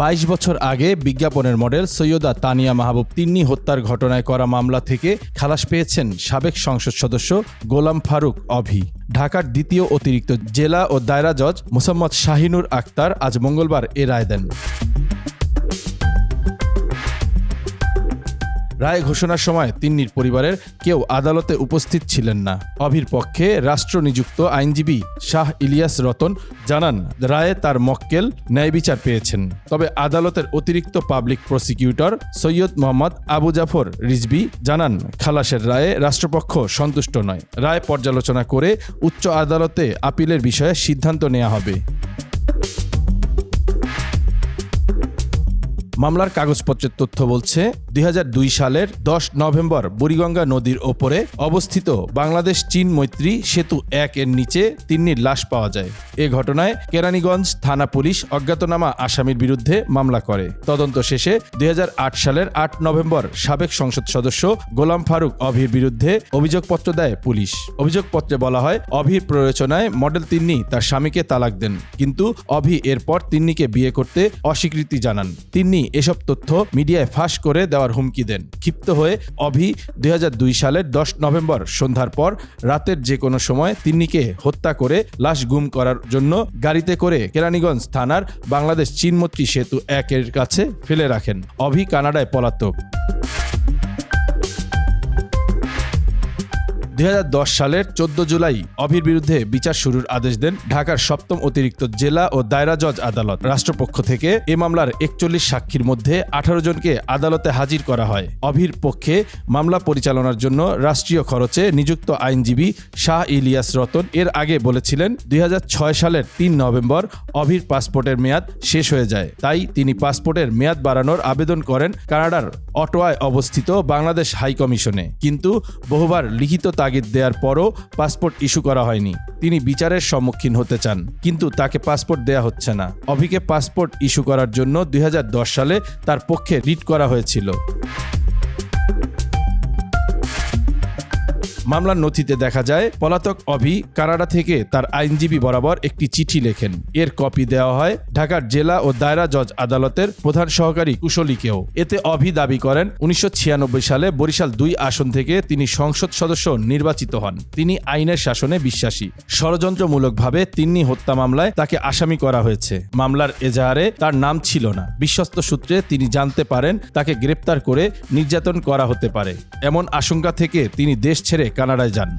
বাইশ বছর আগে বিজ্ঞাপনের মডেল সৈয়দা তানিয়া মাহবুব তিন্নি হত্যার ঘটনায় করা মামলা থেকে খালাস পেয়েছেন সাবেক সংসদ সদস্য গোলাম ফারুক অভি। ঢাকার দ্বিতীয় অতিরিক্ত জেলা ও দায়রা জজ মোসাম্মদ শাহিনুর আক্তার আজ মঙ্গলবার এ রায় দেন। রায় ঘোষণার সময় তিন্নির পরিবারের কেউ আদালতে উপস্থিত ছিলেন না। অভির পক্ষে রাষ্ট্র নিযুক্ত আইনজীবী শাহ ইলিয়াস রতন জানান, রায়ে তার মক্কেল ন্যায় বিচার পেয়েছেন। তবে আদালতের অতিরিক্ত পাবলিক প্রসিকিউটর সৈয়দ মোহাম্মদ আবু জাফর রিজবি জানান, খালাসের রায়ে রাষ্ট্রপক্ষ সন্তুষ্ট নয়। রায় পর্যালোচনা করে উচ্চ আদালতে আপিলের বিষয়ে সিদ্ধান্ত নেওয়া হবে। মামলার কাগজপত্রের তথ্য বলছে, দুই হাজার দুই সালের দশ নভেম্বর বুড়িগঙ্গা নদীর ওপরে অবস্থিত বাংলাদেশ চীন মৈত্রী সেতু এক এর নিচে তিন্নির লাশ পাওয়া যায়। এ ঘটনায় কেরানীগঞ্জ থানা পুলিশ অজ্ঞাতনামা আসামির বিরুদ্ধে মামলা করে। তদন্ত শেষে দুই হাজার আট সালের আট নভেম্বর সাবেক সংসদ সদস্য গোলাম ফারুক অভির বিরুদ্ধে অভিযোগপত্র দেয় পুলিশ। অভিযোগপত্রে বলা হয়, অভির প্ররোচনায় মডেল তিন্নি তার স্বামীকে তালাক দেন। কিন্তু অভি এরপর তিন্নিকে বিয়ে করতে অস্বীকৃতি জানান। তিন্নি এসব তথ্য মিডিয়ায় ফাঁস করে দেওয়ার হুমকি দেন। ক্ষিপ্ত হয়ে অভি দুই হাজার দুই সালের দশ নভেম্বর সন্ধ্যার পর রাতের যে কোনো সময় তিন্নিকে হত্যা করে লাশ গুম করার জন্য গাড়িতে করে কেরানীগঞ্জ থানার বাংলাদেশ চীনমত্রী সেতু একের কাছে ফেলে রাখেন। অভি কানাডায় পলাতক। দুই হাজার দশ সালের চোদ্দ জুলাই অভির বিরুদ্ধে বিচার শুরুর আদেশ দেন ঢাকার সপ্তম অতিরিক্ত জেলা ও দায়রা জজ আদালত। রাষ্ট্রপক্ষ থেকে এ মামলার একচল্লিশ সাক্ষীর মধ্যে আঠারো জনকে আদালতে হাজির করা হয়। অভির পক্ষে মামলা পরিচালনার জন্য রাষ্ট্রীয় খরচে নিযুক্ত আইনজীবী শাহ ইলিয়াস রতন এর আগে বলেছিলেন, দুই হাজার ছয় সালের তিন নভেম্বর অভির পাসপোর্টের মেয়াদ শেষ হয়ে যায়। তাই তিনি পাসপোর্টের মেয়াদ বাড়ানোর আবেদন করেন কানাডার অটোয়ায় অবস্থিত বাংলাদেশ হাইকমিশনে। কিন্তু বহুবার লিখিত তাগিদ দেওয়ার পরও পাসপোর্ট ইস্যু করা হয়নি। তিনি বিচারের সম্মুখীন হতে চান, কিন্তু তাকে পাসপোর্ট দেয়া হচ্ছে না। অভিকে পাসপোর্ট ইস্যু করার জন্য দু হাজার দশ সালে তার পক্ষে রিট করা হয়েছিল। মামলার নথিতে দেখা যায়, পলাতক অভি কানাডা থেকে তার আইনজীবী বরাবর একটি চিঠি লেখেন। এর কপি দেওয়া হয় ঢাকার জেলা ও দায়রা জজ আদালতের প্রধান সহকারী কুশলীকেও। এতে অভি দাবি করেন, উনিশশো ছিয়ানব্বই সালে বরিশাল দুই আসন থেকে তিনি সংসদ সদস্য নির্বাচিত হন। তিনি আইনের শাসনে বিশ্বাসী। ষড়যন্ত্রমূলকভাবে তিন্নি হত্যা মামলায় তাকে আসামি করা হয়েছে। মামলার এজাহারে তার নাম ছিল না। বিশ্বস্ত সূত্রে তিনি জানতে পারেন, তাকে গ্রেপ্তার করে নির্যাতন করা হতে পারে। এমন আশঙ্কা থেকে তিনি দেশ ছেড়ে কানাডায় যান।